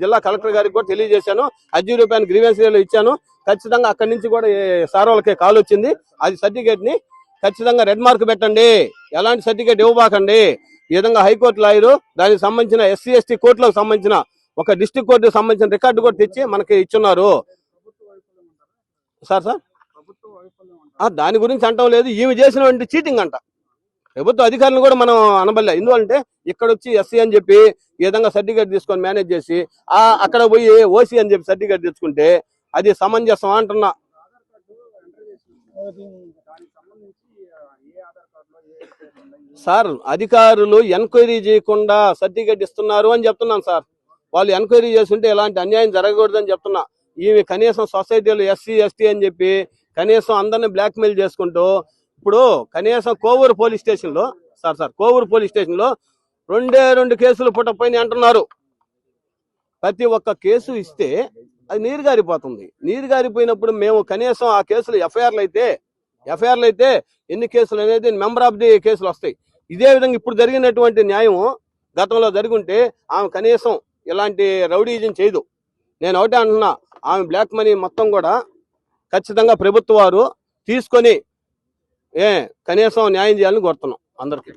జిల్లా కలెక్టర్ గారికి కూడా తెలియజేశాను. అర్జీ రూపాయలు గ్రీవెన్స్ ఇచ్చాను. ఖచ్చితంగా అక్కడి నుంచి కూడా సార్ వాళ్ళకి కాల్ వచ్చింది. అది సర్టిఫికేట్ని ఖచ్చితంగా రెడ్ మార్క్ పెట్టండి. ఎలాంటి సర్టిఫికేట్ ఇవ్వబాకండి. ఈ విధంగా హైకోర్టు లాయరు దానికి సంబంధించిన ఎస్సీ ఎస్టీ కోర్టులకు సంబంధించిన ఒక డిస్ట్రిక్ట్ కోర్టుకు సంబంధించిన రికార్డు కూడా తెచ్చి మనకి ఇచ్చున్నారు. Sir sir? దాని గురించి అంటాం లేదు. ఈమె చేసినటువంటి చీటింగ్ అంట. ప్రభుత్వ అధికారులను కూడా మనం అనబడలే. ఎందుకంటే ఇక్కడ వచ్చి ఎస్సీ అని చెప్పి ఈ విధంగా సర్టిఫికేట్ తీసుకొని మేనేజ్ చేసి ఆ అక్కడ పోయి ఓసీ అని చెప్పి సర్టిఫికేట్ తెచ్చుకుంటే అది సమంజసం అంటున్నా. సార్ అధికారులు ఎంక్వైరీ చేయకుండా సర్టిఫికేట్ ఇస్తున్నారు అని చెప్తున్నాను సార్. వాళ్ళు ఎంక్వైరీ చేస్తుంటే ఎలాంటి అన్యాయం జరగకూడదని చెప్తున్నా. ఈమె కనీసం సొసైటీలో ఎస్సీ ఎస్టీ అని చెప్పి కనీసం అందరిని బ్లాక్మెయిల్ చేసుకుంటూ ఇప్పుడు కనీసం కోవూరు పోలీస్ స్టేషన్లో సార్ సార్ కోవూరు పోలీస్ స్టేషన్లో రెండే రెండు కేసులు పుట్టపోయినాయి అంటున్నారు. ప్రతి ఒక్క కేసు ఇస్తే అది నీరు గారిపోతుంది. నీరు గారిపోయినప్పుడు మేము కనీసం ఆ కేసులు ఎఫ్ఐఆర్లు అయితే ఎఫ్ఐఆర్లు అయితే ఎన్ని కేసులు అనేది మెంబర్ ఆఫ్ ది కేసులు వస్తాయి. ఇదే విధంగా ఇప్పుడు జరిగినటువంటి న్యాయం గతంలో జరుగుంటే ఆమె కనీసం ఇలాంటి రౌడీజం చేయదు. నేను ఒకటే అంటున్నా ఆమె బ్లాక్ మనీ మొత్తం కూడా ఖచ్చితంగా ప్రభుత్వ వారు తీసుకొని ఏ కనీసం న్యాయం చేయాలని కోరుతున్నాం అందరికీ.